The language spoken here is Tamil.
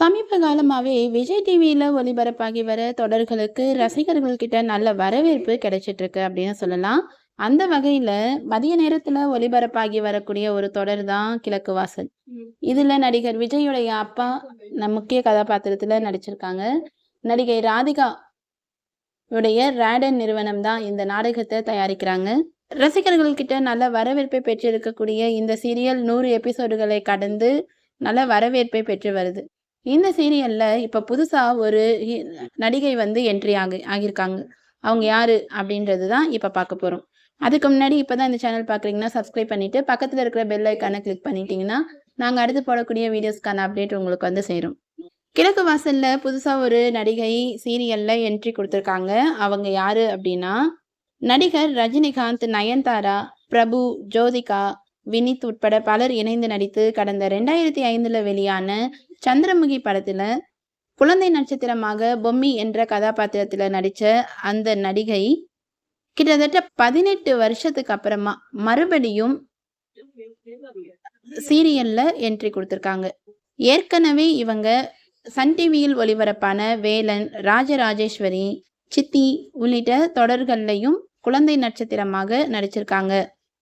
சமீப காலமாகவே விஜய் டிவியில் ஒளிபரப்பாகி வர தொடர்களுக்கு ரசிகர்கள்கிட்ட நல்ல வரவேற்பு கிடைச்சிட்டு இருக்கு அப்படின்னு சொல்லலாம். அந்த வகையில் மதிய நேரத்தில் ஒளிபரப்பாகி வரக்கூடிய ஒரு தொடர் தான் கிழக்கு வாசல். இதில் நடிகர் விஜயுடைய அப்பா நம் முக்கிய கதாபாத்திரத்தில் நடிச்சிருக்காங்க. நடிகை ராதிகா உடைய ரேடன் நிறுவனம் தான் இந்த நாடகத்தை தயாரிக்கிறாங்க. ரசிகர்கள்கிட்ட நல்ல வரவேற்பை பெற்றிருக்கக்கூடிய இந்த சீரியல் நூறு எபிசோடுகளை கடந்து நல்ல வரவேற்பை பெற்று வருது. இந்த சீரியல்ல இப்ப புதுசா ஒரு நடிகை வந்து என்ட்ரி ஆகி ஆகியிருக்காங்க. அவங்க யாரு அப்படின்றது தான் இப்ப பார்க்க போறோம். அதுக்கு முன்னாடி இப்போ தான் இந்த சேனல் பார்க்குறீங்கன்னா சப்ஸ்கிரைப் பண்ணிட்டு பக்கத்துல இருக்கிற பெல் ஐக்கானை கிளிக் பண்ணிட்டீங்கன்னா, நாங்க அடுத்து போடக்கூடிய வீடியோஸ்க்கான அப்டேட் உங்களுக்கு வந்து சேரும். கிழக்கு வாசல்ல புதுசா ஒரு நடிகை சீரியல்ல என்ட்ரி கொடுத்துருக்காங்க அவங்க யாரு அப்படின்னா, நடிகர் ரஜினிகாந்த், நயன்தாரா, பிரபு, ஜோதிகா, வினித் உட்பட பலர் இணைந்து நடித்து கடந்த 2005ல வெளியான சந்திரமுகி படத்தில் குழந்தை நட்சத்திரமாக பொம்மி என்ற கதாபாத்திரத்தில் நடித்த அந்த நடிகை, கிட்டத்தட்ட 18 வருஷத்துக்கு அப்புறமா மறுபடியும் சீரியல்ல என்ட்ரி கொடுத்துருக்காங்க ஏற்கனவே இவங்க சன் டிவியில் ஒளிபரப்பான வேலன், ராஜராஜேஸ்வரி, சித்தி உள்ளிட்ட தொடர்கள்லையும் குழந்தை நட்சத்திரமாக நடிச்சிருக்காங்க.